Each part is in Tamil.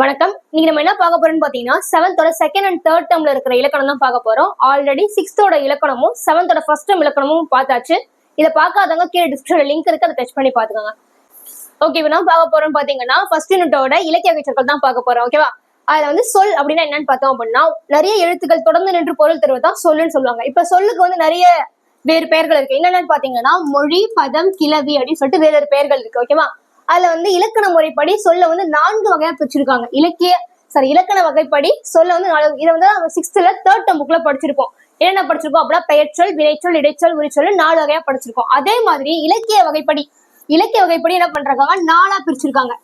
வணக்கம். நீங்க நம்ம என்ன பார்க்க போறோம்னு பாத்தீங்கன்னா செவன்த்தோட செகண்ட் அண்ட் தேர்ட் டேர்ம்ல இருக்கிற இலக்கணம் தான் பார்க்க போறோம். ஆல்ரெடி சிக்ஸ்த்தோட இலக்கணமும் செவன்த்தோட ஃபர்ஸ்ட் டேர்ம் இலக்கணமும் பார்த்தாச்சு. இதை பார்க்காதவங்க கீழே டிஸ்கிரிப்ஷன் லிங்க் இருக்கு அதை டச் பண்ணி பாத்துக்கோங்க ஓகே நான் பார்க்க போறோம் பாத்தீங்கன்னா ஃபர்ஸ்ட் யூனிட்டோட இலக்கிய சொற்கள் தான் பார்க்க போறோம் ஓகேவா அதுல வந்து சொல் அப்படின்னா என்னன்னு பார்த்தோம் அப்படின்னா நிறைய எழுத்துக்கள் தொடர்ந்து நின்று பொருள் தருவதுதான் சொல்லுன்னு சொல்லுவாங்க. இப்ப சொல்லுக்கு வந்து நிறைய வேறு பெயர்கள் இருக்கு. என்னென்னு பாத்தீங்கன்னா மொழி பதம் கிளவி அப்படின்னு சொல்லிட்டு வேறு பெயர்கள் இருக்கு ஓகேவா அதுல வந்து இலக்கண முறைப்படி சொல்ல வந்து நான்கு வகையா பிரிச்சிருக்காங்க. இலக்கிய சாரி இலக்கண வகைப்படி சொல்ல வந்து நாலு இதை வந்து நம்ம சிக்ஸ்த்ல தேர்ட் டேர்ம் புக்ல படிச்சிருப்போம். என்னென்ன படிச்சிருக்கோம் அப்படின்னா பெயர்ச்சொல் வினைச்சொல் இடைச்சொல் உரிச்சொல் நாலு வகையா படிச்சிருக்கோம். அதே மாதிரி இலக்கிய வகைப்படி இலக்கிய வகைப்படி என்ன பண்றாங்க? நாலா பிரிச்சிருக்காங்க.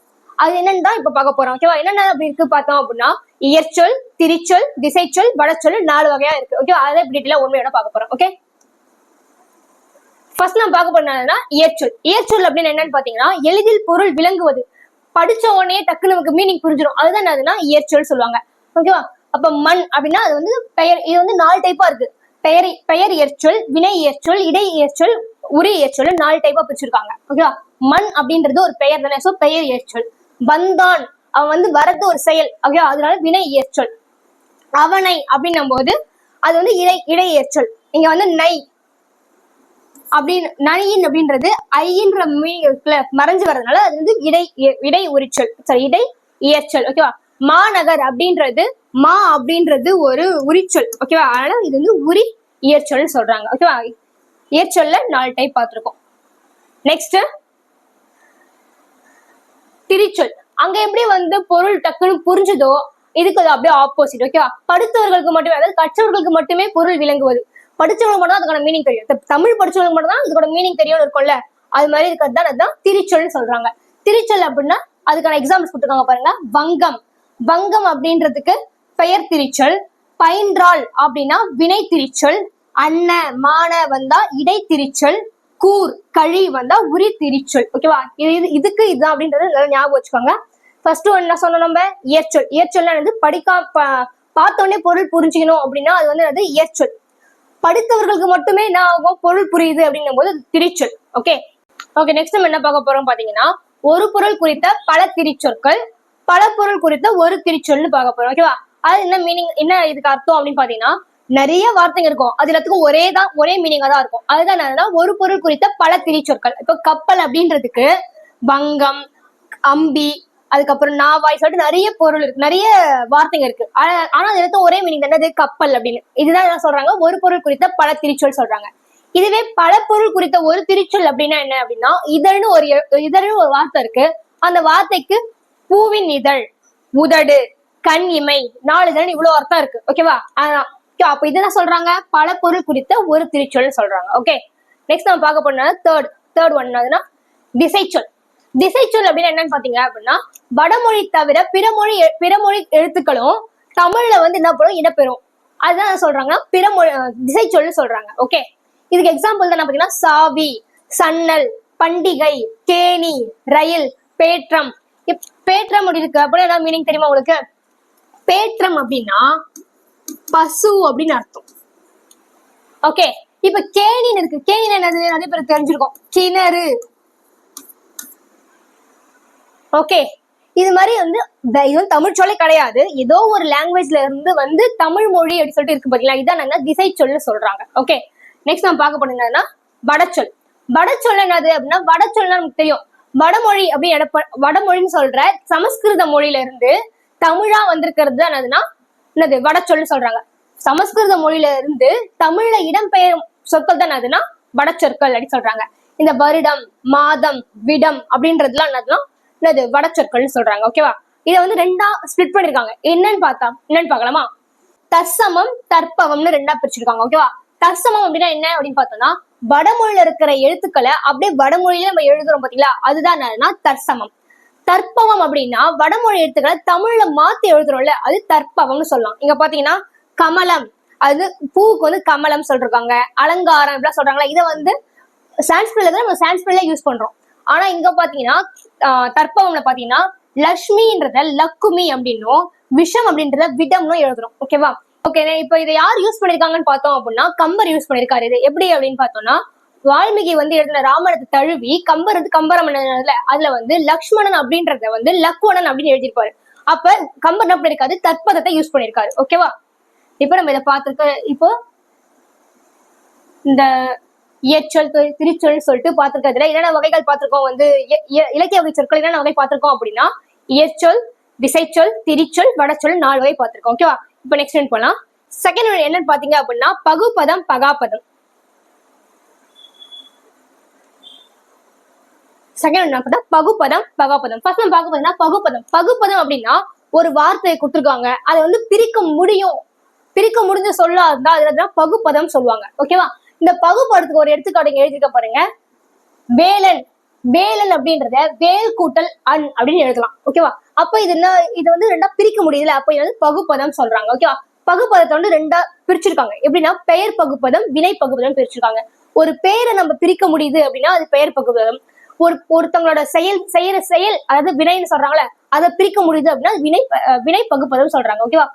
அது என்னன்னு தான் இப்ப பார்க்க போறோம் ஓகேவா என்னென்ன அப்படி இருக்கு பார்த்தோம் அப்படின்னா இயற்சொல் திரிச்சொல் திசைச்சொல் வடச்சொல் நாலு வகையா இருக்கு. ஓகே அதை டீட்டெயிலா உண்மையோட பார்க்க போறோம் ஓகே ஃபர்ஸ்ட் நான் பார்க்க போனதுன்னா இயற்சொல். இயற்சொல் அப்படின்னு என்னன்னு பாத்தீங்கன்னா எளிதில் பொருள் விளங்குவது. படிச்ச உடனே டக்கு நமக்கு மீனிங் புரிஞ்சிடும் அதுதான் என்னதுன்னா இயற்சொல் சொல்லுவாங்க. ஓகேவா அப்ப மண் அப்படின்னா அது வந்து பெயர் இது வந்து நாலு டைப்பா இருக்கு. பெயர் பெயர் இயற்சொல் வினை இயற்சொல் இடை இயற்சொல் உரி இயற்சொல் நாலு டைப்பா பிரிச்சிருக்காங்க. ஓகேவா மண் அப்படின்றது ஒரு பெயர் தானே? சோ பெயர் இயற்சொல். வந்தான். அவன் வந்து வரது ஒரு செயல். ஓகேவா அதனால வினை இயற்சொல். அவனை அப்படின்னும் போது அது வந்து இடை இடை இயற்சொல். இங்க வந்து நை. அப்படின்னு நனியின் அப்படின்றது ஐயின்ற மீனிங் இருக்குல்ல மறைஞ்சு வர்றதுனால அது வந்து இடை இடை உரிச்சல் சாரி இடை இயற்சல் ஓகேவா மாநகர் அப்படின்றது மா அப்படின்றது ஒரு உரிச்சொல் ஓகேவா அதனால இது வந்து உரி இயற்சொல்னு சொல்றாங்க ஓகேவா இயற்சொல்ல நாலு டைப் பார்த்துருக்கோம். நெக்ஸ்ட் திரிச்சொல். அங்க எப்படி வந்து பொருள் டக்குன்னு புரிஞ்சுதோ இதுக்கு அது அப்படியே ஆப்போசிட் ஓகேவா படித்தவர்களுக்கு மட்டுமே அதாவது கற்றவர்களுக்கு மட்டுமே பொருள் விளங்குவது. படிச்சவங்களுக்கு மட்டும் தான் அதுக்கான மீனிங் தெரியும். தமிழ் படிச்சவங்களுக்கு மட்டும் தான் இதுக்கோட மீனிங் தெரியும் இருக்கும்ல. அது மாதிரி இருக்கிறது தான் அதுதான் திருச்சொல்னு சொல்றாங்க. திருச்சொல் அப்படின்னா அதுக்கான எக்ஸாம்பிள்ஸ் கொடுத்துருக்காங்க பாருங்க. வங்கம். வங்கம் அப்படின்றதுக்கு பெயர் திருச்சொல். பயின்றாள் அப்படின்னா வினை திருச்சொல். அன்ன மான வந்தா இடை திருச்சொல். கூர் கழி வந்தா உரி திருச்சொல். ஓகேவா இது இது- இதுக்கு இதுதான் அப்படின்றது நல்லா ஞாபகம் வச்சுக்கோங்க. ஃபர்ஸ்ட் ஒன் என்ன சொன்னோம் நம்ம? இயற்சொல். இயற்சொல்னா வந்து படிக்கா பார்த்தோன்னே பார்த்த உடனே பொருள் புரிஞ்சுக்கணும் அப்படின்னா அது வந்து அது இயற்சொல். படித்தவர்களுக்கு மட்டுமே என்ன ஆகும்? பொருள் புரியுது அப்படின்னும் போது திருச்சொல். திரிச்சொல் ஓகே ஓகே நெக்ஸ்ட் நம்ம என்ன பார்க்க போறோம் பாத்தீங்கன்னா ஒரு பொருள் குறித்த பல திரிச்சொற்கள் பல பொருள் குறித்த ஒரு திரிச்சொல்னு பார்க்க போறோம் ஓகேவா அது என்ன மீனிங் என்ன இதுக்கு அர்த்தம் அப்படின்னு பாத்தீங்கன்னா நிறைய வார்த்தைங்க இருக்கும். அது எல்லாத்துக்கும் ஒரே தான் ஒரே மீனிங்கா தான் இருக்கும். அதுதான் என்னன்னா ஒரு பொருள் குறித்த பல திரிச்சொற்கள். இப்போ கப்பல் அப்படின்றதுக்கு வங்கம் அம்பி அதுக்கப்புறம் நான் வாய் சொல்லிட்டு நிறைய பொருள் இருக்கு நிறைய வார்த்தைங்க இருக்கு. ஆனா அது எடுத்து ஒரே மீனிங் என்னது கப்பல் அப்படின்னு. இதுதான் என்ன சொல்றாங்க? ஒரு பொருள் குறித்த பல திரிச்சொல் சொல்றாங்க. இதுவே பல பொருள் குறித்த ஒரு திரிச்சொல் அப்படின்னா என்ன அப்படின்னா இதழ்னு ஒரு எ- இதழ்னு ஒரு வார்த்தை இருக்கு. அந்த வார்த்தைக்கு பூவின் இதழ் உதடு கண் இமை நாலு இதழ் இவ்வளவு அர்த்தம் இருக்கு. ஓகேவா அதான். Okay, அப்ப இதுதான் சொல்றாங்க. பல பொருள் குறித்த ஒரு திருச்சொல் சொல்றாங்க. ஓகே நெக்ஸ்ட் நம்ம பார்க்க போனா தேர்ட் தேர்ட் ஒன் அதுனா திசைச்சொல். திசைச்சொல் அப்படின்னு என்னன்னு பாத்தீங்க அப்படின்னா வடமொழி தவிர பிறமொழி எ- பிறமொழி எழுத்துக்களும் தமிழ்ல வந்து என்ன பண்ணும் இடம்பெறும் அதுதான் என்ன சொல்றாங்கன்னா பிறமொழி திசைச்சொல்னு சொல்றாங்க. ஓகே இதுக்கு எக்ஸாம்பிள் தான் பாத்தீங்கன்னா சாவி சன்னல் பண்டிகை கேணி ரயில் பேற்றம். இப்- பேற்றம் அப்படி இருக்கு. அப்படின்னா மீனிங் தெரியுமா உங்களுக்கு? பேற்றம் அப்படின்னா பசு அப்படின்னு அர்த்தம். ஓகே இப்ப கேணின்னு இருக்கு. கேணின்னு என்னது? நிறைய பேர் தெரிஞ்சிருக்கும். கிணறு ஓகே இது மாதிரி வந்து த- இது வந்து தமிழ் சொல்லே கிடையாது. ஏதோ ஒரு லாங்குவேஜ்ல இருந்து வந்து தமிழ் மொழி அப்படின்னு சொல்லிட்டு இருக்கு பாத்தீங்களா? இதான் நாங்க திசை சொல்லு சொல்றாங்க. ஓகே நெக்ஸ்ட் நம்ம பார்க்க போனீங்கன்னா என்னன்னா வடச்சொல். வடச்சொல் என்னது அப்படின்னா வடச்சொல்னா நமக்கு தெரியும். வடமொழி அப்படின்னு எடப்ப- வடமொழின்னு சொல்ற சமஸ்கிருத மொழியில இருந்து தமிழா வந்திருக்கிறது தான் என்னதுன்னா என்னது? வடச்சொல்னு சொல்றாங்க. சமஸ்கிருத மொழியில இருந்து தமிழ்ல இடம்பெயரும் சொற்கள் தான் என்னதுன்னா வடச்சொற்கள் அப்படின்னு சொல்றாங்க. இந்த வருடம் மாதம் விடம் அப்படின்றதுலாம் என்னதுன்னா என்னது வடச்சொற்கள்னு சொல்றாங்க ஓகேவா இதை வந்து ரெண்டா ஸ்பிளிட் பண்ணிருக்காங்க. என்னன்னு பார்த்தா என்னன்னு பார்க்கலாமா? தற்சமம் தற்பவம்னு ரெண்டா பிரிச்சிருக்காங்க ஓகேவா தற்சமம் அப்படின்னா என்ன அப்படின்னு பார்த்தோம்னா வடமொழியில இருக்கிற எழுத்துக்களை அப்படியே வடமொழியில நம்ம எழுதுறோம் பாத்தீங்களா? அதுதான் என்னன்னா தற்சமம். தற்பவம் அப்படின்னா வடமொழி எழுத்துக்களை தமிழ்ல மாத்தி எழுதுறோம்ல அது தற்பவம்னு சொல்லலாம். இங்க பாத்தீங்கன்னா கமலம். அது பூவுக்கு வந்து கமலம் சொல்றாங்க அலங்காரம் இப்படிலாம் சொல்றாங்களா? இதை வந்து சான்ஸ்கிரிட்ல நம்ம சான்ஸ்கிரிட்ல யூஸ் பண்றோம். ஆனா இங்க பாத்தீங்கன்னா தற்பவம்ல பாத்தீங்கன்னா லக்ஷ்மின்றத லக்குமி அப்படின்னும் விஷம் அப்படின்றத விடம்னு எழுதுறோம். ஓகேவா ஓகே இப்போ இதை யார் யூஸ் பண்ணிருக்காங்கன்னு பார்த்தோம் அப்படின்னா கம்பர் யூஸ் பண்ணிருக்காரு. இது எப்படி அப்படின்னு பார்த்தோம்னா வால்மீகி வந்து எழுதின ராமரத்தை தழுவி கம்பர் வந்து கம்பராமாயணம்ல அதுல வந்து லக்ஷ்மணன் அப்படின்றத வந்து லக்வணன் அப்படின்னு எழுதியிருப்பாரு. அப்ப கம்பர் என்ன பண்ணிருக்காரு? தற்பதத்தை யூஸ் பண்ணிருக்காரு. ஓகேவா இப்ப நம்ம இதை பார்த்துருக்க இப்போ இந்த இயற்சொல் திருச்சொல் சொல்லிட்டு பார்த்திருக்கிறதுல என்னென்ன வகைகள் பார்த்திருக்கோம்? வந்து இலக்கிய வகை சொற்கள் என்னென்ன வகை பார்த்திருக்கோம் அப்படின்னா இயற்சொல் திசைச்சொல் திரிச்சொல் வடச்சொல் நாலு வகை பார்த்திருக்கோம். ஓகேவா இப்போ நெக்ஸ்ட் என்ன போலாம். செகண்ட் ஒன் என்னன்னு பாத்தீங்க அப்படின்னா பகுபதம் பகாபதம் செகண்ட் ஒன் பார்த்தா பகுபதம் பகாபதம் ஃபர்ஸ்ட் நம்ம பார்க்க போதுன்னா பகுபதம் பகுபதம் அப்படின்னா ஒரு வார்த்தையை கொடுத்துருக்காங்க. அதை வந்து பிரிக்க முடியும். பிரிக்க முடிஞ்ச சொல்லா இருந்தா அதுல பகுபதம் சொல்லுவாங்க. ஓகேவா இந்த பகுபதத்துக்கு ஒரு எடுத்துக்காட்டு இங்க எழுதிக்க பாருங்க. வேலன் வேலன் அப்படின்றத வேல் கூட்டல் அன் அப்படின்னு எழுதலாம். ஓகேவா அப்ப இது என்ன இது வந்து ரெண்டா பிரிக்க முடியுதுல அப்ப இது வந்து பகுப்பதம் சொல்றாங்க. ஓகேவா பகுப்பதத்தை வந்து ரெண்டா பிரிச்சிருக்காங்க. எப்படின்னா பெயர் பகுப்பதம் வினை பகுப்பதம் பிரிச்சிருக்காங்க. ஒரு பெயரை நம்ம பிரிக்க முடியுது அப்படின்னா அது பெயர் பகுப்பதம். ஒரு ஒருத்தவங்களோட செயல் செய்யற செயல் அதாவது வினைன்னு சொல்றாங்கல்ல அதை பிரிக்க முடியுது அப்படின்னா வினை அஹ் வினை பகுப்பதம் சொல்றாங்க. ஓகேவா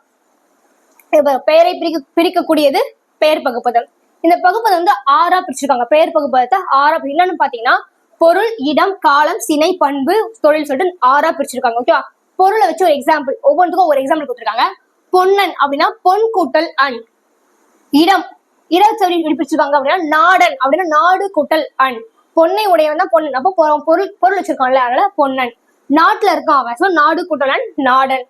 பெயரை பிரிக்க பிரிக்கக்கூடியது பெயர் பகுப்பதம். இந்த பகுப்பதம் வந்து ஆறா பிரிச்சிருக்காங்க. பெயர் பகுப்பதத்தை ஆறா என்னன்னு பாத்தீங்கன்னா பொருள் இடம் காலம் சினை பண்பு தொழில் சொல்லிட்டு ஆறா பிரிச்சிருக்காங்க ஓகேவா பொருளை வச்சு ஒரு எக்ஸாம்பிள் ஒவ்வொன்றுக்கும் ஒரு எக்ஸாம்பிள் கொடுத்துருக்காங்க. பொன்னன் அப்படின்னா பொன் கூட்டல் அன். இடம் இடம் பிடிச்சிருக்காங்க அப்படின்னா நாடன் அப்படின்னா நாடு கூட்டல் அன். பொன்னை உடையவன் தான் பொன்னன். அப்போ பொருள் பொருள் வச்சிருக்கான்ல அதனால பொன்னன். நாட்டுல இருக்கான் அவன். So, நாடு கூட்டல் அன் நாடன்.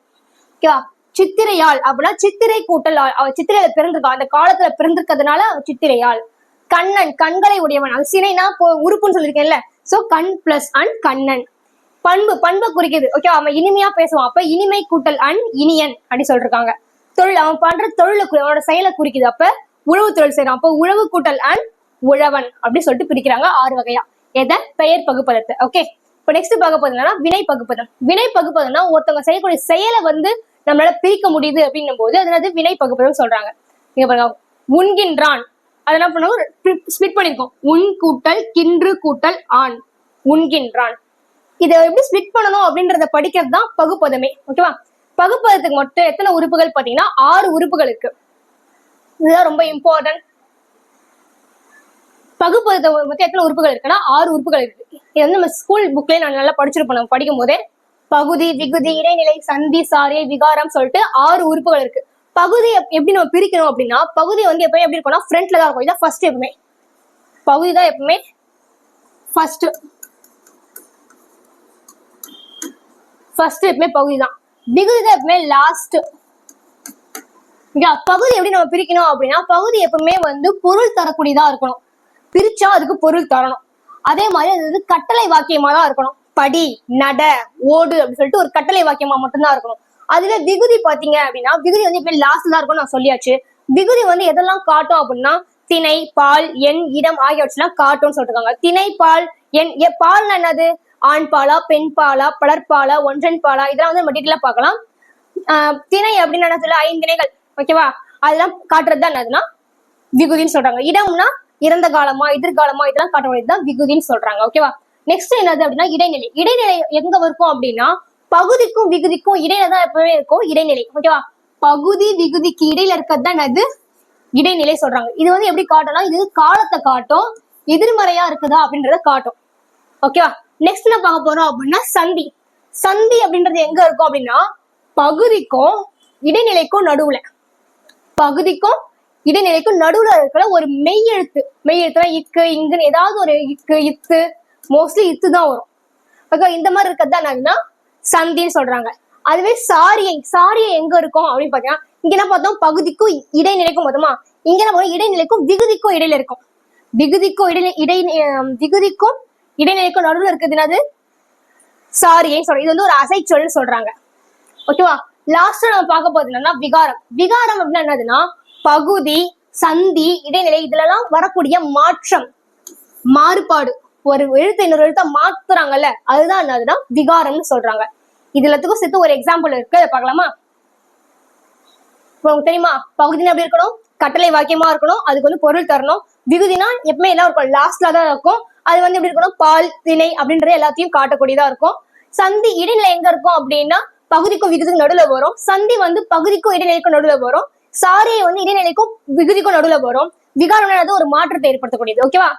ஓகேவா சித்திரையாள் அப்படின்னா சித்திரை கூட்டல் அவ சித்திரையில பிறந்திருக்கா. அந்த காலத்துல பிறந்திருக்கிறதுனால அவ சித்திரையாள். கண்ணன் கண்களை உடையவன். அது சினைனா இப்போ உறுப்புன்னு சொல்லியிருக்கேன்ல. சோ கண் பிளஸ் அண்ட் கண்ணன். பண்பு பண்பை குறிக்குது. ஓகே அவன் இனிமையா பேசுவான். அப்ப இனிமை கூட்டல் அண்ட் இனியன் அப்படி சொல்லிருக்காங்க. தொழில் அவன் பண்ற தொழிலை அவனோட செயலை குறிக்குது. அப்ப உழவு தொழில் செய்யறான். அப்ப உழவு கூட்டல் அண்ட் உழவன் அப்படின்னு சொல்லிட்டு பிரிக்கிறாங்க ஆறு வகையா. எதை? பெயர் பகுப்பதத்தை. ஓகே இப்போ நெக்ஸ்ட் பார்க்க போது என்னன்னா வினை பகுப்பதம். வினை பகுப்பதம்னா ஒருத்தவங்க செய்யக்கூடிய செயலை வந்து நம்மளால பிரிக்க முடியுது அப்படின்னும் போது அதனால வினை பகுப்பதம் சொல்றாங்க. இங்க பாருங்க. உண்கின்றான். அதெல்லாம் என்ன பண்ணுவோம் ஸ்பிட் பண்ணிருக்கோம். உன் கூட்டல் கின்று கூட்டல் ஆண். உண்கின்றான். இதை எப்படி ஸ்பிட் பண்ணணும் அப்படின்றத படிக்கிறது தான் பகுப்பதமே. ஓகேவா பகுப்பதத்துக்கு மட்டும் எத்தனை உறுப்புகள் பாத்தீங்கன்னா ஆறு உறுப்புகள் இருக்கு இதுதான் ரொம்ப இம்பார்ட்டன்ட் பகுப்பதத்தை மட்டும் எத்தனை உறுப்புகள் இருக்குன்னா? ஆறு உறுப்புகள் இருக்கு. இது வந்து நம்ம ஸ்கூல் புக்லயே நான் நல்லா படிச்சிருப்போம். நம்ம படிக்கும் போதே பகுதி விகுதி இடைநிலை சந்தி சாரி விகாரம் சொல்லிட்டு ஆறு உறுப்புகள் இருக்கு. பகுதி எப்படி நம்ம பிரிக்கணும் அப்படின்னா பகுதி வந்து எப்பவுமே எப்படி இருக்கும்னா ஃப்ரண்ட்ல தான் இருக்கும். இதான் ஃபர்ஸ்ட் எப்பவுமே. பகுதி தான் எப்பவுமே ஃபர்ஸ்ட் ஃபர்ஸ்ட் எப்பவுமே பகுதி தான். விகுதி தான் எப்பவுமே லாஸ்ட் பகுதி எப்படி நம்ம பிரிக்கணும் அப்படின்னா பகுதி எப்பவுமே வந்து பொருள் தரக்கூடியதா இருக்கணும். பிரிச்சா அதுக்கு பொருள் தரணும். அதே மாதிரி அது வந்து கட்டளை வாக்கியமா தான் இருக்கணும். படி நட ஓடு அப்படின்னு சொல்லிட்டு ஒரு கட்டளை வாக்கியமா மட்டும்தான் இருக்கணும். அதுல விகுதி பாத்தீங்க அப்படின்னா விகுதி வந்து இப்ப லாஸ்ட் தான் இருக்கும்னு நான் சொல்லியாச்சு. விகுதி வந்து எதெல்லாம் காட்டும் அப்படின்னா திணை பால் எண் இடம் ஆகியவற்றெல்லாம் காட்டும்னு சொல்லிருக்காங்க. திணை பால் எண் எ- பால்னா என்னது? ஆண் பாலா பெண் பாலா பலர்பாலா ஒன்றன் பாலா இதெல்லாம் வந்து நம்ம டீட்டெயிலா பார்க்கலாம். ஆஹ் திணை அப்படின்னு என்ன சொல்ல? ஐந்து திணைகள். ஓகேவா அதெல்லாம் காட்டுறது தான் என்னதுன்னா விகுதின்னு சொல்றாங்க. இடம்னா இறந்த காலமா எதிர்காலமா இதெல்லாம் காட்டக்கூடியது தான் விகுதின்னு சொல்றாங்க. ஓகேவா நெக்ஸ்ட் என்னது அப்படின்னா இடைநிலை. இடைநிலை எங்க இருக்கும் அப்படின்னா பகுதிக்கும் விகுதிக்கும் இடையில தான் எப்பவுமே இருக்கும் இடைநிலை. ஓகேவா பகுதி விகுதிக்கு இடையில இருக்கிறது தான் என்னது? இடைநிலை சொல்றாங்க. இது வந்து எப்படி காட்டும்னா இது காலத்தை காட்டும். எதிர்மறையா இருக்குதா அப்படின்றத காட்டும். ஓகேவா நெக்ஸ்ட் என்ன பார்க்க போறோம் அப்படின்னா சந்தி. சந்தி அப்படின்றது எங்க இருக்கும் அப்படின்னா பகுதிக்கும் இடைநிலைக்கும் நடுவுல. பகுதிக்கும் இடைநிலைக்கும் நடுவுல இருக்கிற ஒரு மெய் எழுத்து. மெய் எழுத்துனா இக்கு இங்குன்னு ஏதாவது ஒரு இக்கு இத்து மோஸ்ட்லி இத்து தான் வரும். ஓகே இந்த மாதிரி இருக்கிறது தான் என்னதுன்னா சந்தின்னு சொல்றாங்க. அதுவே சாரியை சாரியை எங்க இருக்கும் அப்படின்னு பாத்தீங்கன்னா இங்க என்ன பார்த்தோம்? பகுதிக்கும் இடைநிலைக்கும் மொத்தமா இங்க என்ன பார்த்தோம்? இடைநிலைக்கும் விகுதிக்கும் இடையில இருக்கும். விகுதிக்கும் இடைநிலை இடை விகுதிக்கும் இடைநிலைக்கும் நடுவில் இருக்கிறது என்னது? சாரியை சொல்றோம். இது வந்து ஒரு அசைச்சொல்னு சொல்றாங்க. ஓகேவா லாஸ்ட் நம்ம பார்க்க போறது என்னன்னா விகாரம். விகாரம் அப்படின்னா என்னதுன்னா பகுதி சந்தி இடைநிலை இதுல எல்லாம் வரக்கூடிய மாற்றம் மாறுபாடு. ஒரு எழுத்து இன்னொரு எழுத்த மாத்துறாங்கல்ல அதுதான் என்னதுன்னா விகாரம்னு சொல்றாங்க. இது எல்லாத்துக்கும் சேர்த்து ஒரு எக்ஸாம்பிள் இருக்கு. அதை பார்க்கலாமா? உங்களுக்கு தெரியுமா? பகுதினா எப்படி இருக்கணும்? கட்டளை வாக்கியமா இருக்கணும். அதுக்கு வந்து பொருள் தரணும். விகுதினா எப்பவுமே எல்லாம் இருக்கும். லாஸ்ட்ல தான் இருக்கும். அது வந்து எப்படி இருக்கணும்? பால் திணை அப்படின்றது எல்லாத்தையும் காட்டக்கூடியதா இருக்கும். சந்தி இடைநிலை எங்க இருக்கும் அப்படின்னா பகுதிக்கும் விகுதிக்கும் நடுவுல வரும். சந்தி வந்து பகுதிக்கும் இடைநிலைக்கும் நடுவுல வரும். சாரியை வந்து இடைநிலைக்கும் விகுதிக்கும் நடுவுல வரும். விகாரம் என்னது? ஒரு மாற்றத்தை ஏற்படுத்தக்கூடியது. ஓகேவா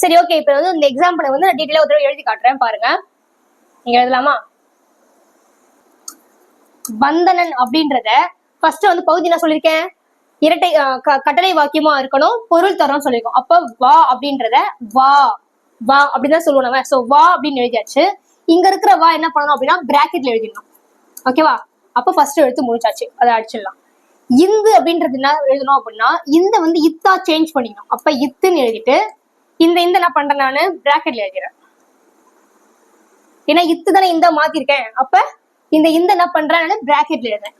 சரி ஓகே இப்போ வந்து இந்த எக்ஸாம்பிளை வந்து நான் டீட்டெயிலாக ஒரு தடவை எழுதி காட்டுறேன் பாருங்க. நீங்க எழுதலாமா? வந்தனன் அப்படின்றத ஃபர்ஸ்ட் வந்து பகுதி என்ன சொல்லியிருக்கேன் இரட்டை கட்டளை வாக்கியமா இருக்கணும் பொருள் தரம் சொல்லியிருக்கோம். அப்ப வா அப்படின்றத வா வா அப்படின்னு தான் சொல்லுவோம் நம்ம. சோ வா அப்படின்னு எழுதியாச்சு. இங்க இருக்கிற வா என்ன பண்ணணும் அப்படின்னா பிராக்கெட்ல எழுதிடணும். ஓகேவா அப்ப ஃபர்ஸ்ட் எழுத்து முடிச்சாச்சு அதை அடிச்சிடலாம். இந்து அப்படின்றது என்ன எழுதணும் அப்படின்னா இந்த வந்து இத்தா சேஞ்ச் பண்ணிக்கணும். அப்ப இத்துன்னு எழுதிட்டு இந்த இந்த நான் பண்றேன் நானு பிராக்கெட்ல எழுதிடுறேன். ஏன்னா இத்து தானே இந்த மாத்திருக்கேன். அப்ப இந்த இந்த என்ன பண்றேன் பிராக்கெட்ல எழுதுறேன்.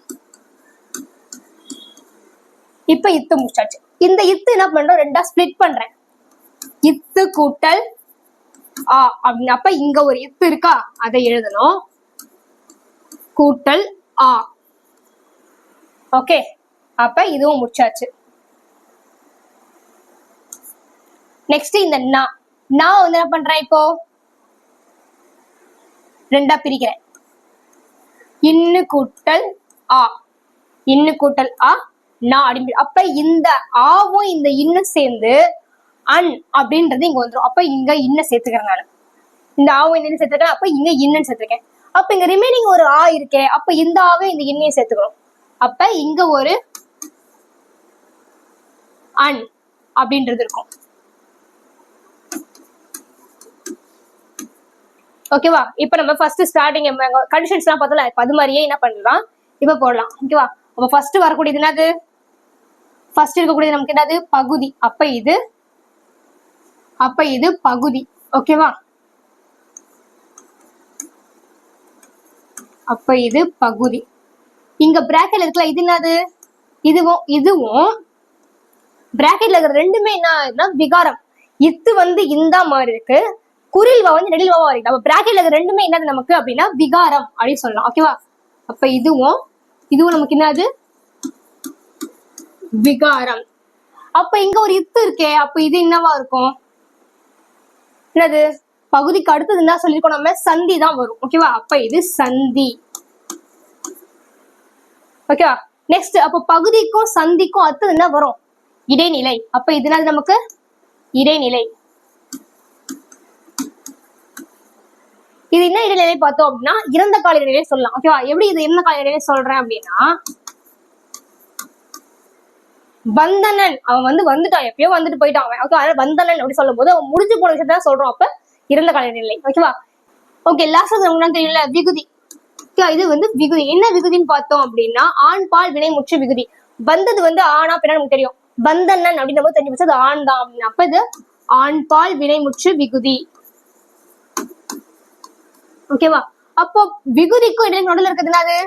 இப்ப இத்து முடிச்சாச்சு. இந்த இத்து என்ன பண்றோம் ரெண்டா ஸ்பிளிட் பண்றேன். இத்து கூட்டல் ஆ அப்படின்னு. அப்ப இங்க ஒரு இத்து இருக்கா? அதை எழுதணும். கூட்டல் ஆ. ஓகே. அப்ப இதுவும் முடிச்சாச்சு. நெக்ஸ்ட் இந்த நான் நான் வந்து என்ன பண்றேன் இப்போ? ரெண்டா பிரிக்கிறேன். இன்னு கூட்டல் ஆ. இன்னு கூட்டல் ஆ நான் அப்படின்னு அப்ப இந்த ஆவும் இந்த இன்னும் சேர்ந்து அன் அப்படின்றது இங்க வந்துரும். அப்ப இங்க இன்ன சேர்த்துக்கிறேன் நான். இந்த ஆவும் இந்த இன்னும் சேர்த்துக்கிறேன் அப்ப இங்க இன்னன்னு சேர்த்துருக்கேன். அப்ப இங்க ரிமைனிங் ஒரு ஆ இருக்கே. அப்ப இந்த ஆவே இந்த இன்னையும் சேர்த்துக்கிறோம். அப்ப இங்க ஒரு அன் அப்படின்றது இருக்கும். ஓகேவா இப்ப நம்ம ஃபர்ஸ்ட் ஸ்டார்டிங் கண்டிஷன்ஸ் எல்லாம் பார்த்தோம்ல அது மாதிரியே என்ன பண்ணலாம் இப்ப போடலாம். ஓகேவா அப்ப ஃபர்ஸ்ட் வரக்கூடியது என்னது? ஃபர்ஸ்ட் இருக்கக்கூடியது நமக்கு என்னது? பகுதி. அப்ப இது அப்ப இது பகுதி. ஓகேவா அப்ப இது பகுதி. இங்க பிராக்கெட்ல இருக்கல இது என்னது? இதுவும் இதுவும் பிராக்கெட்ல இருக்கிற ரெண்டுமே என்ன விகாரம். இத்து வந்து இந்தா மாதிரி இருக்கு. குரில்வா வந்து நெடில்வாவா வரைக்கும். அப்ப பிராக்கெட்ல அது ரெண்டுமே என்னது நமக்கு? அப்படின்னா விகாரம் அப்படின்னு சொல்லலாம். ஓகேவா அப்ப இதுவும் இதுவும் நமக்கு என்னது? விகாரம். அப்ப இங்க ஒரு இத்து இருக்கே. அப்ப இது என்னவா இருக்கும்? என்னது? பகுதிக்கு அடுத்தது என்ன சொல்லிருக்கோம் நம்ம? சந்தி தான் வரும். ஓகேவா அப்ப இது சந்தி. ஓகேவா நெக்ஸ்ட் அப்ப பகுதிக்கும் சந்திக்கும் அடுத்தது என்ன வரும்? இடைநிலை. அப்ப இதனால நமக்கு? இடைநிலை. இது என்ன இடைநிலை பார்த்தோம் அப்படின்னா இறந்த கால இடைநிலை சொல்லலாம். ஓகேவா எப்படி இது என்ன கால இடைநிலை சொல்றேன் அப்படின்னா வந்தனன். அவன் வந்து வந்துட்டான். எப்பயோ வந்துட்டு போயிட்டான் அவன். ஓகே அதனால வந்தனன் அப்படி சொல்லும் போது அவன் முடிஞ்சு போன விஷயத்த சொல்றோம் அப்ப இறந்த கால இடைநிலை. ஓகேவா ஓகே லாஸ்ட் உங்களுக்கு தெரியல விகுதி. இது வந்து விகுதி. என்ன விகுதின்னு பார்த்தோம் அப்படின்னா ஆண் பால் வினை முற்று விகுதி. வந்தது வந்து ஆணா பின்னா நமக்கு தெரியும். பந்தண்ணன் அப்படின்ற போது தெரிஞ்சு வச்சு அது ஆண் தான் அப்படின்னு. அப்ப இது ஆண் பால் வினை முற்று விகுதி. ஓகேவா அப்போ விகுதிக்கும் இடையில நடுவில் இருக்கிறது என்னது?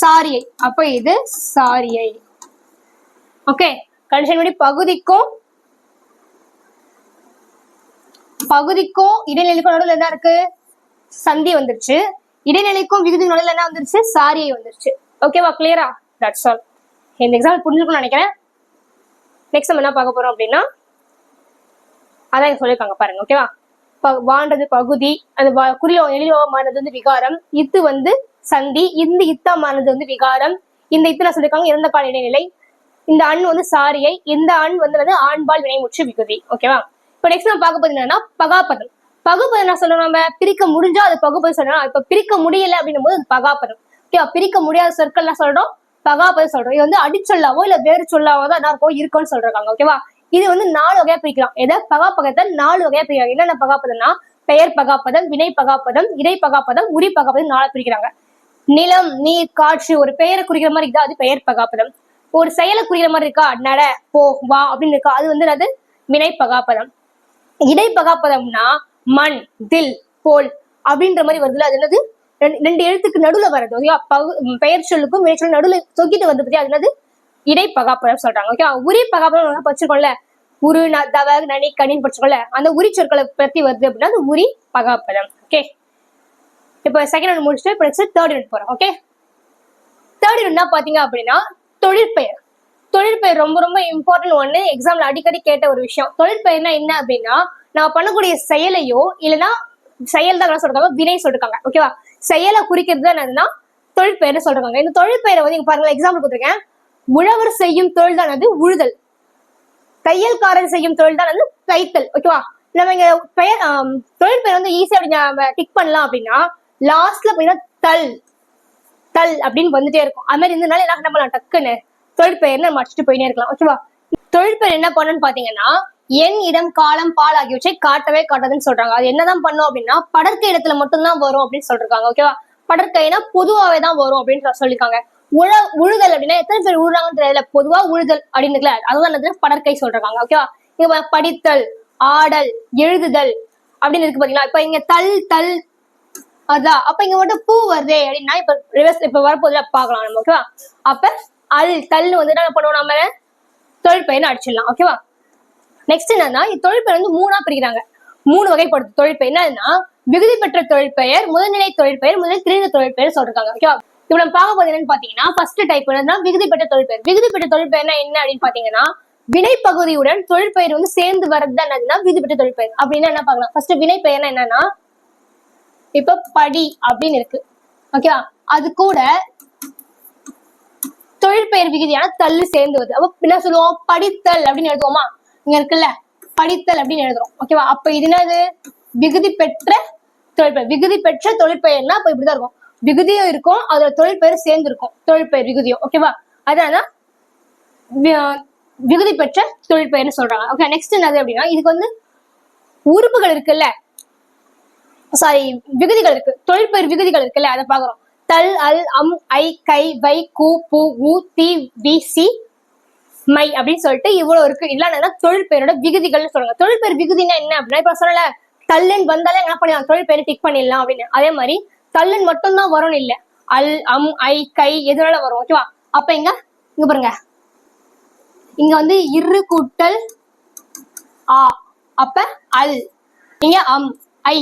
சாரியை. அப்ப இது சாரியை. ஓகே கண்டிஷன் படி பகுதிக்கும் பகுதிக்கும் இடைநிலைக்கும் நடுவில் என்ன இருக்கு? சந்தி வந்துருச்சு. இடைநிலைக்கும் விகுதி நடுவில் என்ன வந்துருச்சு? சாரியை வந்துருச்சு. ஓகேவா கிளியரா தட்ஸ் ஆல் இந்த எக்ஸாம்பிள் புரிஞ்சுக்கணும்னு நினைக்கிறேன். நெக்ஸ்ட் நம்ம என்ன பார்க்க போறோம் அப்படின்னா அதான் சொல்லியிருக்காங்க பாருங்க. ஓகேவா வாண்டது பகுதி அந்த வ- குறியோ வந்து விகாரம். இத்து வந்து சந்தி இந்த இத்தமானது வந்து விகாரம். இந்த இத்தனை சொல்லியிருக்காங்க இறந்த கால இடைநிலை. இந்த அண் வந்து சாரியை இந்த அண் வந்து வந்து ஆண்பால் வினைமுற்று விகுதி. ஓகேவா இப்போ நெக்ஸ்ட் நம்ம பார்க்க போறது என்னன்னா பகாபதம். பகுபதம் நான் சொல்றோம் நம்ம? பிரிக்க முடிஞ்சா அது பகுபதம் சொல்றோம். இப்ப பிரிக்க முடியல அப்படின்னும் போது அது பகாபதம். ஓகேவா பிரிக்க முடியாத சொற்கள் சொல்றோம்? பகாபதம் சொல்றோம். இது வந்து அடிச்சொல்லாவோ இல்ல வேறு சொல்லாவோ தான் என்ன இருக்கும் இருக்கும்னு சொல்றாங்க. ஓகேவா இது வந்து நாலு வகையா பிரிக்கலாம். எதை? பகாப்பகத்தை நாலு வகையா பிரிக்கிறாங்க. என்னென்ன பகாப்பதம்னா பெயர் பகாப்பதம் வினை பகாப்பதம் இடை பகாப்பதம் உரி பகாப்பதம் நாலா பிரிக்கிறாங்க. நிலம் நீர் காற்று ஒரு பெயரை குறிக்கிற மாதிரி இருக்கா? அது பெயர் பகாப்பதம் ஒரு செயலை குறிக்கிற மாதிரி இருக்கா? நட போ வா அப்படின்னு இருக்கா? அது வந்து அது வினை பகாப்பதம் இடை பகாப்பதம்னா மண் தில் போல் அப்படின்ற மாதிரி வருதுல. அது என்னது? ரெண்டு- ரெண்டு எழுத்துக்கு நடுவுல வருது ஓகேவா? பெயர் சொல்லுக்கும் வினை சொல்லும் நடுவுல தொக்கிட்டு வந்து பத்தியா? அது என்னது? இடை பகாப்பழம் சொல்றாங்க. ஓகேவா உரி பகாப்பழம் படிச்சிருக்கோம்ல உரு ந தவ நனி கனின்னு படிச்சிருக்கோம்ல அந்த உரி சொற்களை பத்தி வருது அப்படின்னா அது உரி பகாப்பதம் ஓகே இப்போ செகண்ட் யூனிட் முடிச்சுட்டு இப்போ நெக்ஸ்ட் தேர்ட் யூனிட் போறோம். ஓகே தேர்ட் யூனிட்னா என்ன பாத்தீங்க அப்படின்னா தொழிற்பெயர். தொழிற்பெயர் ரொம்ப ரொம்ப இம்பார்ட்டன்ட் ஒன்று எக்ஸாம்ல அடிக்கடி கேட்ட ஒரு விஷயம். தொழிற்பெயர்னா என்ன அப்படின்னா நான் பண்ணக்கூடிய செயலையோ இல்லைன்னா செயல் தான் சொல்றாங்க? வினை சொல்லிருக்காங்க. ஓகேவா செயலை குறிக்கிறது தான் என்னதுன்னா தொழிற்பெயர்னு சொல்றாங்க. இந்த தொழிற்பெயரை வந்து இங்க பாருங்க எக்ஸாம்பிள் கொடுத்துருக்கேன். உழவர் செய்யும் தொழில் தான் அது உழுதல். தையல்காரன் செய்யும் தொழில் தான் வந்து தைத்தல். ஓகேவா நம்ம இங்க பெயர் தொழில் பெயர் வந்து ஈஸியா அப்படி நம்ம டிக் பண்ணலாம் அப்படின்னா லாஸ்ட்ல பாத்தீங்கன்னா தல் தல் அப்படின்னு வந்துட்டே இருக்கும். அது மாதிரி இருந்தனால என்ன பண்ணலாம்? டக்குன்னு தொழிற்பெயர்னு நம்ம அடிச்சுட்டு போயினே இருக்கலாம். ஓகேவா தொழிற்பெயர் என்ன பண்ணுன்னு பாத்தீங்கன்னா என் இடம் காலம் பால் ஆகியவற்றை காட்டவே காட்டாதுன்னு சொல்றாங்க. அது என்னதான் பண்ணும் அப்படின்னா படற்கை இடத்துல மட்டும்தான் வரும் அப்படின்னு சொல்றாங்க ஓகேவா படற்கைனா பொதுவாவே தான் வரும் அப்படின்னு சொல்லியிருக்காங்க உழ உழுதல் அப்படின்னா எத்தனை பேர் உழுறாங்கன்னு தெரியல பொதுவா உழுதல் அப்படின்னு அதுதான் என்னது படற்கை சொல்றாங்க ஓகேவா இங்க படித்தல் ஆடல் எழுதுதல் அப்படின்னு இருக்கு பாத்தீங்களா? இப்ப இங்க தல் தல் அதான் அப்ப இங்க மட்டும் பூ வருதே அப்படின்னா இப்ப ரிவர்ஸ் இப்ப வரப்போதுல பார்க்கலாம் நம்ம ஓகேவா அப்ப அல் தல் வந்து என்ன பண்ணுவோம் நம்ம? தொழிற்பெயர்னு அடிச்சிடலாம் ஓகேவா நெக்ஸ்ட் என்னன்னா இந்த தொழிற்பெயர் வந்து மூணா பிரிக்கிறாங்க. மூணு வகைப்படுத்து தொழிற்பெயர் என்னன்னா விகுதி பெற்ற தொழிற்பெயர் முதல்நிலை தொழிற்பெயர் முதல் திரிந்த தொழிற்பெயர் சொல்றாங்க ஓகேவா இவ்வளவு பார்க்க போது என்னன்னு பாத்தீங்கன்னா ஃபர்ஸ்ட் டைப் என்னன்னா விகுதி பெற்ற தொழிற்பெயர். விகுதி பெற்ற தொழிற்பெயர்னா என்ன அப்படின்னு பாத்தீங்கன்னா வினைப்பகுதியுடன் தொழிற்பெயர் வந்து சேர்ந்து வர்றது தான் என்னதுன்னா விகுதி பெற்ற தொழிற்பெயர். அப்படின்னா என்ன பார்க்கலாம்? ஃபர்ஸ்ட் வினைப்பெயர்னா என்னன்னா இப்ப படி அப்படின்னு இருக்கு. ஓகேவா அது கூட தொழிற்பெயர் விகுதியான தள்ளு சேர்ந்து வருது. அப்ப என்ன சொல்லுவோம்? படித்தல் அப்படின்னு எழுதுவோமா? இங்க இருக்குல்ல படித்தல் அப்படின்னு எழுதுறோம். ஓகேவா அப்ப இது என்னது? விகுதி பெற்ற தொழிற்பெயர். விகுதி பெற்ற தொழிற்பெயர்னா அப்ப இப்படிதான் இருக்கும். விகுதியும் இருக்கும் அதோட தொழில் பெயர் சேர்ந்து இருக்கும் தொழிற்பெயர் விகுதியும் ஓகேவா அதான் விகுதி பெற்ற தொழிற்பெயர்னு சொல்றாங்க. ஓகே நெக்ஸ்ட் என்னது அப்படின்னா இதுக்கு வந்து உறுப்புகள் இருக்குல்ல? சாரி விகுதிகள் இருக்கு. தொழிற்பெயர் விகுதிகள் இருக்குல்ல? அதை பாக்குறோம் தல் அல் அம் ஐ கை வை கு பு உ தி வி சி மை அப்படின்னு சொல்லிட்டு இவ்வளவு இருக்கு. இதெல்லாம் என்னன்னா தொழிற்பெயரோட விகுதிகள்னு சொல்றாங்க. தொழிற்பெயர் விகுதினா என்ன அப்படின்னா இப்ப சொல்லல தல்லுன்னு வந்தாலே என்ன பண்ணலாம் தொழிற்பெயரை டிக் பண்ணிடலாம் அப்படின்னு. அதே மாதிரி தல்லுன்னு மட்டும்தான் வரும்னு இல்ல. அல் அம் ஐ கை எதுனால வரும் ஓகேவா அப்ப இங்க இங்க பாருங்க. இங்க வந்து இரு கூட்டல் ஆ. அப்ப அல். இங்க அம் ஐ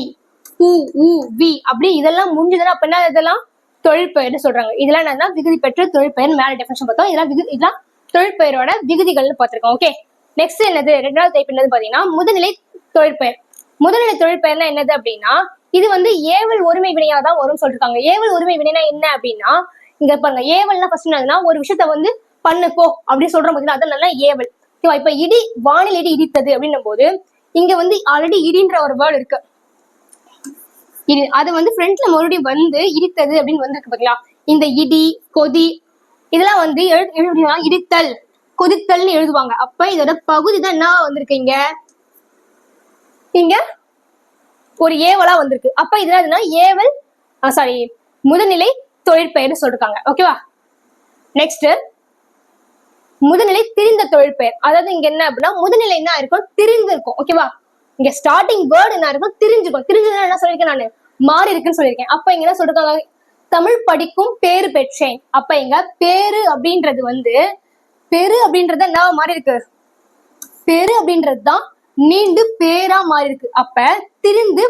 உ உ வி. அப்படி இதெல்லாம் முடிஞ்சதுன்னா அப்ப என்ன இதெல்லாம்? தொழிற்பெயர்னு சொல்றாங்க. இதெல்லாம் என்னன்னா விகுதி பெற்ற தொழிற்பெயர் மேல டெஃபினேஷன் பார்த்தோம். இதெல்லாம் விகுதி இதெல்லாம் தொழிற்பெயரோட விகுதிகள்னு பார்த்திருக்கோம் ஓகே நெக்ஸ்ட் என்னது? ரெண்டாவது டைப் என்னது பாத்தீங்கன்னா முதல்நிலை தொழிற்பெயர். முதல்நிலை தொழிற்பெயர்னா என்னது அப்படின்னா இது வந்து ஏவல் ஒருமை வினையா தான் வரும்னு சொல்லிருக்காங்க. ஏவல் ஒருமை வினைனா என்ன அப்படின்னா இங்க பாருங்க ஏவல்னா ஃபர்ஸ்ட் என்னதுன்னா ஒரு விஷயத்த வந்து பண்ணு போ அப்படின்னு சொல்றோம் பாத்தீங்கன்னா அதான் நல்லா ஏவல். ஓகேவா? இப்ப இடி வானில் இடி இடித்தது அப்படின்னும் போது இங்க வந்து ஆல்ரெடி இடின்ற ஒரு வேர்டு இருக்கு. இது அது வந்து ஃப்ரண்ட்ல மறுபடியும் வந்து இடித்தது அப்படின்னு வந்திருக்கு பாத்தீங்களா? இந்த இடி கொதி இதெல்லாம் வந்து எழு- இடித்தல் கொதித்தல்னு எழுதுவாங்க. அப்ப இதோட பகுதி தான் என்ன வந்திருக்கு இங்க? இங்க ஒரு ஏவலா வந்திருக்கு. அப்ப இதுல ஏவல் சாரி முதுநிலை தொழிற்பெயர்னு சொல்லிருக்காங்க. ஓகேவா நெக்ஸ்ட் முதுநிலை திரிந்த தொழிற்பெயர். அதாவது இங்க என்ன அப்படின்னா முதுநிலை என்ன இருக்கும் திரிந்து இருக்கும். ஓகேவா இங்க ஸ்டார்டிங் வேர்டு என்ன இருக்கும் திரிஞ்சிருக்கும் திரிஞ்சதுன்னா என்ன சொல்லியிருக்கேன் நானு? மாறி இருக்குன்னு சொல்லியிருக்கேன். அப்ப இங்க என்ன சொல்லிருக்காங்க? தமிழ் படிக்கும் பேரு பெற்றேன். அப்ப இங்க பேரு அப்படின்றது வந்து பெரு அப்படின்றது என்ன மாறி இருக்கு? பெரு அப்படின்றது தான் நீண்டு பேரா மாறி இருக்கு அப்ப திரிந்து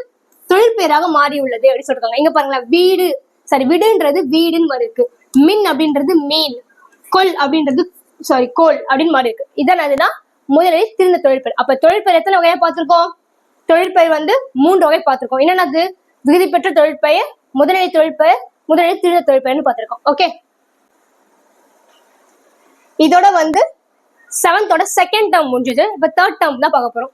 தொழிற்பேராக மாறி உள்ளது அப்படின்னு சொல்றாங்க. இங்க பாருங்களேன் வீடு சாரி விடுன்றது வீடுன்னு மாறி இருக்கு மின் அப்படின்றது மீன் கொல் அப்படின்றது சாரி கோல் அப்படின்னு மாறி இருக்கு இதான் அதுதான் முதலில் திருந்த தொழிற்பெயர் அப்ப தொழிற்பெயர் எத்தனை வகையா பார்த்திருக்கோம்? தொழிற்பெயர் வந்து மூன்று வகை பார்த்திருக்கோம். என்னென்னது விகுதி பெற்ற தொழிற்பெயர் முதலிலை தொழிற்பெயர் முதலில் திருந்த தொழிற்பெயர்னு பார்த்திருக்கோம். ஓகே இதோட வந்து செவன்த்தோட செகண்ட் டேர்ம் முடிஞ்சது. இப்ப தேர்ட் டேர்ம் தான் பார்க்க போறோம்.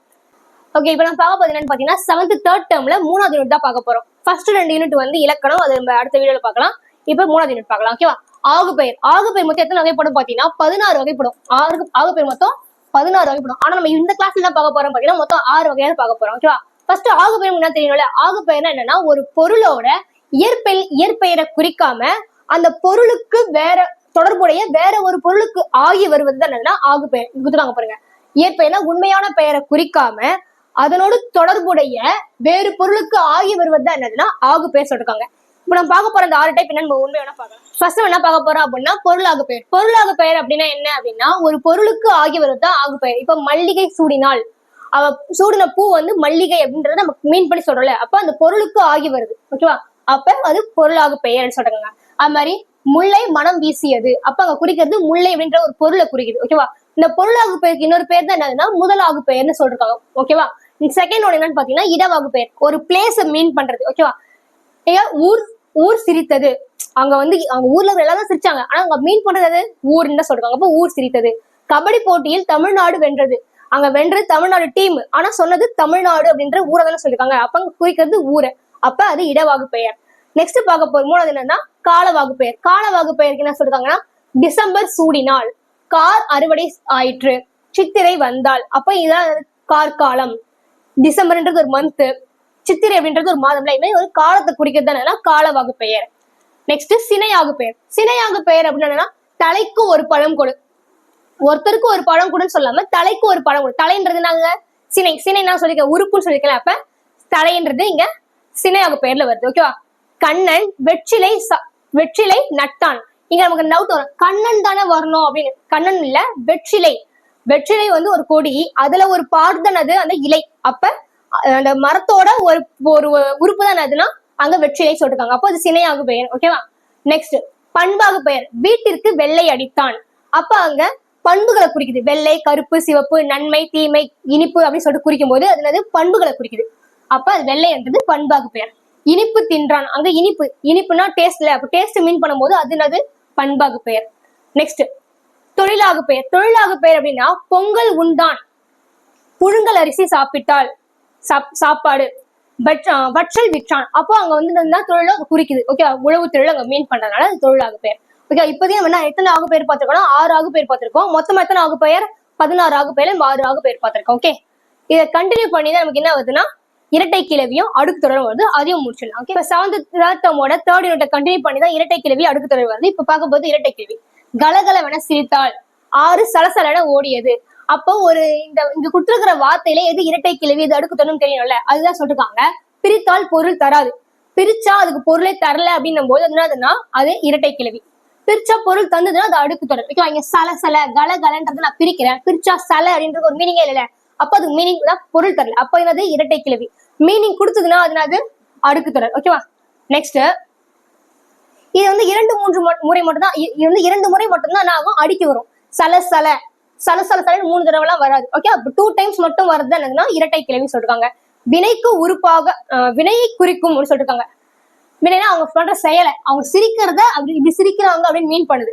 ஓகே இப்போ நான் பார்க்க போறது என்னன்னு பாத்தீங்கன்னா செவன்த் தேர்ட் டேர்ம்ல மூணாவது யூனிட் தான் பார்க்க போறோம். ஃபர்ஸ்ட் ரெண்டு யூனிட் வந்து இலக்கணம் அது நம்ம அடுத்த வீடியோல பார்க்கலாம். இப்போ மூணாவது யூனிட் பார்க்கலாம் ஓகேவா ஆகுபெயர். ஆகுபெயர் மொத்தம் எத்தனை வகைப்படும் பாத்தீங்கன்னா பதினாறு வகைப்படும். ஆறு ஆகுபெயர் மொத்தம் பதினாறு வகைப்படும். ஆனா நம்ம இந்த கிளாஸ்ல தான் பார்க்க போறோம் பாத்தீங்கன்னா மொத்தம் ஆறு வகையான பார்க்க போறோம் ஓகேவா ஃபர்ஸ்ட் ஆகுபெயர் என்ன தெரியணும்ல ஆகுபெயர்னா என்னன்னா ஒரு பொருளோட இயற்பெயர் இயற்பெயரை குறிக்காம அந்த பொருளுக்கு வேற தொடர்புடைய வேற ஒரு பொருளுக்கு ஆகி வருவது தான் என்னன்னா ஆகுபெயர். குத்துறாங்க பாருங்க. இயற்பெயர்னா உண்மையான பெயரை குறிக்காம அதனோடு தொடர்புடைய வேறு பொருளுக்கு ஆகி வருவது தான் என்னதுன்னா ஆகு பேர் சொல்லிருக்காங்க. இப்போ நம்ம பார்க்க போற அந்த ஆறு டைப் என்னன்னு உண்மை வேணா பார்க்கலாம். ஃபர்ஸ்ட் என்ன பார்க்க போறோம் அப்படின்னா பொருளாக பெயர். பொருளாக பெயர் அப்படின்னா என்ன அப்படின்னா ஒரு பொருளுக்கு ஆகி வருவது தான் ஆகு பெயர். இப்ப மல்லிகை சூடினால் அவ சூடின பூ வந்து மல்லிகை அப்படின்றத நம்ம மீன் பண்ணி சொல்றோம்ல. அப்ப அந்த பொருளுக்கு ஆகி வருது. ஓகேவா அப்ப அது பொருளாகு பெயர்னு சொல்றாங்க. அது மாதிரி முல்லை மனம் வீசியது. அப்ப அங்க குறிக்கிறது முல்லை அப்படின்ற ஒரு பொருளை குறிக்குது. ஓகேவா இந்த பொருளாகு பெயருக்கு இன்னொரு பேர் தான் என்னதுன்னா முதலாகு பெயர்னு சொல்றாங்க ஓகேவா செகண்ட் ஒன் என்னன்னு பாத்தீங்கன்னா இடவாகு பெயர் ஒரு பிளேஸை மீன் பண்றது ஓகேவா ஊர் ஊர் சிரித்தது. அங்க வந்து அவங்க ஊர்ல எல்லாரும் சிரிச்சாங்க. ஆனா அங்க மீன் பண்றது ஊர்ன்னு தான் சொல்றாங்க. அப்போ ஊர் சிரித்தது. கபடி போட்டியில் தமிழ்நாடு வென்றது. அங்க வென்றது தமிழ்நாடு டீம் ஆனா சொன்னது தமிழ்நாடு அப்படின்ற ஊரை தானே சொல்லிருக்காங்க. அப்ப அங்க குறிக்கிறது ஊரை. அப்ப அது இடவாகு பெயர். நெக்ஸ்ட் பார்க்க போற மூணாவது என்னன்னா காலவாகு பெயர். காலவாகு பெயருக்கு என்ன சொல்றாங்கன்னா டிசம்பர் சூடினால் கார் அறுவடை ஆயிற்று. சித்திரை வந்தால். அப்ப இதான் கார்காலம். டிசம்பர்ன்றது ஒரு மந்த் சித்திரை அப்படின்றது ஒரு மாதம்ல. இது மாதிரி ஒரு காலத்தை குறிக்கிறது தான் என்னன்னா காலவாகு பெயர். நெக்ஸ்ட் சினையாகு பெயர். சினையாகு பெயர் அப்படின்னு என்னன்னா தலைக்கு ஒரு பழம் கொடு. ஒருத்தருக்கு ஒரு பழம் கொடுன்னு சொல்லாம தலைக்கு ஒரு பழம் கொடு. தலைன்றது நாங்க சினை. சினை நான் சொல்லிக்க உறுப்புன்னு சொல்லிக்கலாம் அப்ப தலைன்றது இங்க சினையாகு பெயர்ல வருது. ஓகேவா கண்ணன் வெற்றிலை ச- வெற்றிலை நட்டான். இங்க நமக்கு டவுட் வரும். கண்ணன் தானே வரணும் அப்படின்னு. கண்ணன் இல்ல வெற்றிலை. வெற்றிலை வந்து ஒரு கொடி. அதுல ஒரு பாடு அது? அந்த இலை. அப்ப அந்த மரத்தோட ஒரு ஒரு உறுப்பு தான் அதுனா அங்க வெற்றிலை சொல்லிருக்காங்க. அப்போ அது சினையாகு பெயர் ஓகேவா நெக்ஸ்ட் பண்பாகு பெயர். வீட்டிற்கு வெள்ளை அடித்தான். அப்ப அங்க பண்புகளை குறிக்குது. வெள்ளை கருப்பு சிவப்பு நன்மை தீமை இனிப்பு அப்படின்னு சொல்லிட்டு குறிக்கும் போது அது என்னது? பண்புகளை குறிக்குது. அப்ப அது வெள்ளைன்றது பண்பாகு பெயர். இனிப்பு தின்றான். அங்க இனிப்பு இனிப்புனா டேஸ்ட்ல அப்ப டேஸ்ட் மீன் பண்ணும்போது அது என்னது? பண்பாகு பெயர். நெக்ஸ்ட் தொழிலாகு பெயர். தொழிலாகு பெயர் அப்படின்னா பொங்கல் உண்டான். புழுங்கல் அரிசி சாப்பிட்டால் சாப்- சாப்பாடு. பட் வற்றல் விற்றான். அப்போ அங்க வந்து தொழில குறிக்குது. ஓகே உழவு தொழில் அங்க மீன் பண்றதுனால அது தொழிலாக பெயர். ஓகே இப்போதையும் நம்ம என்ன எத்தனை ஆகு பெயர் பார்த்திருக்கோம் ஆறு ஆகு பெயர் பார்த்திருக்கோம். மொத்தம் எத்தனை ஆகு பெயர்? பதினாறு ஆகு பெயர் ஆறு ஆகு பெயர் பார்த்திருக்கோம். ஓகே இதை கண்டினியூ பண்ணி தான் நமக்கு என்ன வருதுன்னா இரட்டை கிளவியும் அடுக்கு தொடர் வருது. அதையும் முடிச்சிடலாம். ஓகே இப்போ செவன்த் தேர்ட் டேர்மோட தேர்ட் யூனிட்டை கண்டினியூ பண்ணி தான் இரட்டை கிளவி அடுக்கு தொடர் வருது. இப்போ பார்க்கும்போது இரட்டை கிளவி. கலகலவென சிரித்தாள். ஆறு சலசலன ஓடியது. அப்போ ஒரு இந்த இங்க கொடுத்துருக்கிற வார்த்தையில எது இரட்டை கிளவி இது அடுக்கு தொடரும் தெரியும்ல அதுதான் சொல்லிருக்காங்க பிரித்தால் பொருள் தராது. பிரிச்சா அதுக்கு பொருளே தரல அப்படின்னும் போது என்னதுன்னா அது இரட்டை கிளவி பிரிச்சா பொருள் தந்ததுன்னா அது அடுக்கு தொடர். ஓகேவா? இங்க சல சல கல கலன்றதை நான் பிரிக்கிறேன். பிரிச்சா சல அப்படின்றது ஒரு மீனிங்கே இல்ல அப்ப அது மீனிங் தான் பொருள் தரல. அப்ப என்னது? இரட்டை கிளவி மீனிங் கொடுத்ததுன்னா அது அடுக்கு தொடர். ஓகேவா? நெக்ஸ்ட் இது வந்து இரண்டு மூன்று மு- முறை மட்டும் தான் இது வந்து இரண்டு முறை மட்டும் தான் ஆகும்? அடிக்கி வரும். சல சல சல சல சலன்னு மூணு தடவைலாம் வராது. ஓகே அப்போ டூ டைம்ஸ் மட்டும் வருது என்னதுன்னா இரட்டை கிளவின்னு சொல்லிருக்காங்க. வினைக்கு உறுப்பாக வினையை குறிக்கும் சொல்லிருக்காங்க. வினைனா அவங்க பண்ற செயலை அவங்க சிரிக்கிறத அப்படி இப்படி சிரிக்கிறாங்க அப்படின்னு மீன் பண்ணுது.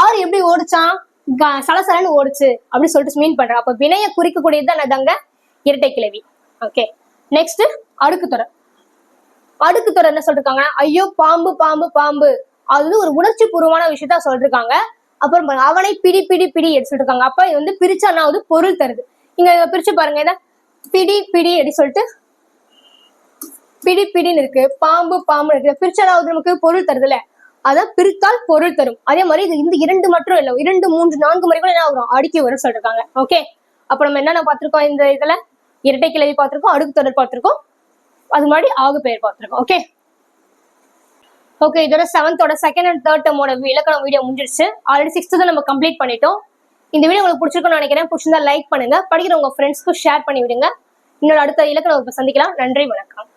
ஆறு எப்படி ஓடிச்சான்? சலசலன்னு ஓடுச்சு அப்படின்னு சொல்லிட்டு மீன் பண்றேன் அப்ப வினையை குறிக்கக்கூடியது தான் என்னதாங்க? இரட்டை கிளவி ஓகே நெக்ஸ்ட் அடுக்கு தொடர் அடுக்கு தொடர் என்ன சொல்லிருக்காங்கன்னா ஐயோ பாம்பு பாம்பு பாம்பு. அது வந்து ஒரு உணர்ச்சி பூர்வமான விஷயத்த சொல்லிருக்காங்க. அப்புறம் பாருங்க, அவனை பிடி பிடி பிடி எடுத்து சொல்லிருக்காங்க. அப்ப இது வந்து பிரிச்சானா வந்து பொருள் தருது. இங்க பிரிச்சு பாருங்க இதை பிடி பிடி அப்படி சொல்லிட்டு பிடி பிடின்னு இருக்கு. பாம்பு பாம்பு இருக்கு. பிரிச்சாலாவது நமக்கு? பொருள் தருதுல அதை பிரித்தால் பொருள் தரும். அதே மாதிரி இது இந்த இரண்டு மட்டும் இல்லை இரண்டு மூன்று நான்கு முறை கூட என்ன வரும் அடுக்கி வரும் சொல்லிருக்காங்க. ஓகே அப்ப நம்ம என்னென்ன பார்த்திருக்கோம்? இந்த இதுல? இரட்டை கிளவி பார்த்திருக்கோம் அடுக்கு தொடர் பார்த்திருக்கோம். அது மாதிரி ஆகு பெயர் பார்த்திருக்கோம். ஓகே ஓகே இதோட செவன்த்தோட செகண்ட் அண்ட் தேர்ட் டேமோட இலக்கணம் வீடியோ முடிஞ்சிருச்சு. ஆல்ரெடி சிக்ஸ்த்து தான் நம்ம கம்ப்ளீட் பண்ணிட்டோம். இந்த வீடியோ உங்களுக்கு பிடிச்சிருக்கும்னு நினைக்கிறேன். பிடிச்சிருந்தா லைக் பண்ணுங்க. படிக்கிற உங்க ஃப்ரெண்ட்ஸ்க்கு ஷேர் பண்ணி விடுங்க இன்னொரு அடுத்த இலக்கணம் சந்திக்கலாம். நன்றி வணக்கம்.